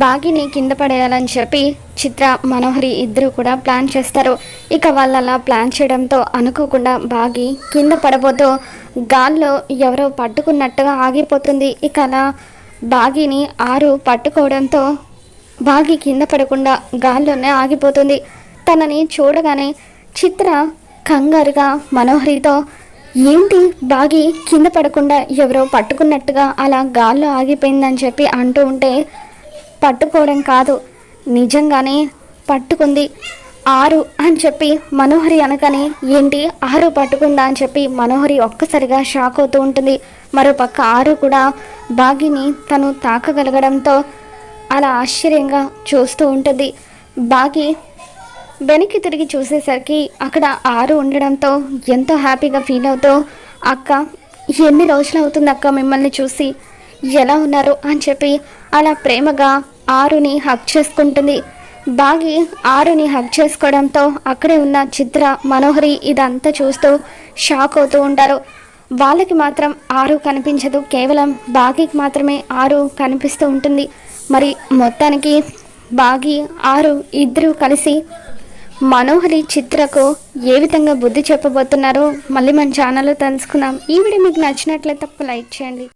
బాగిని కింద పడేయాలని చెప్పి చిత్ర మనోహరి ఇద్దరు కూడా ప్లాన్ చేస్తారు. ఇక వాళ్ళు అలా ప్లాన్ చేయడంతో అనుకోకుండా బాగి కింద పడబోతూ గాల్లో ఎవరో పట్టుకున్నట్టుగా ఆగిపోతుంది. ఇక అలా బాగిని ఆరు పట్టుకోవడంతో బాగి కింద పడకుండా గాల్లోనే ఆగిపోతుంది. తనని చూడగానే చిత్ర కంగారుగా మనోహరితో ఏంటి బాగి కింద పడకుండా ఎవరో పట్టుకున్నట్టుగా అలా గాల్లో ఆగిపోయిందని చెప్పి అంటూ ఉంటే పట్టుకోవడం కాదు. నిజంగానే పట్టుకుంది. ఆరు అని చెప్పి మనోహరి అనగానే ఏంటి? ఆరు పట్టుకుందా అని చెప్పి మనోహరి ఒక్కసారిగా షాక్ అవుతూ ఉంటుంది. మరోపక్క ఆరు కూడా బాగిని తను తాకగలగడంతో అలా ఆశ్చర్యంగా చూస్తూ ఉంటుంది. బాగి వెనక్కి తిరిగి చూసేసరికి అక్కడ ఆరు ఉండడంతో ఎంతో హ్యాపీగా ఫీల్ అవుతూ అక్క ఎన్ని రోజులు అవుతుంది అక్క మిమ్మల్ని చూసి? ఎలా ఉన్నారు అని చెప్పి అలా ప్రేమగా ఆరుని హక్ చేసుకుంటుంది. బాగి ఆరుని హక్ చేసుకోవడంతో అక్కడే ఉన్న చిత్ర మనోహరి ఇదంతా చూస్తూ షాక్ అవుతూ ఉంటారు. వాళ్ళకి మాత్రం ఆరు కనిపించదు. కేవలం బాగికి మాత్రమే ఆరు కనిపిస్తూ ఉంటుంది. మరి మొత్తానికి బాగి ఆరు ఇద్దరు కలిసి మనోహరి చిత్రకు ఏ విధంగా బుద్ధి చెప్పబోతున్నారో మళ్ళీ మన ఛానల్లో తెలుసుకుందాం. ఈ వీడియో మీకు నచ్చినట్లయితే తప్ప లైక్ చేయండి.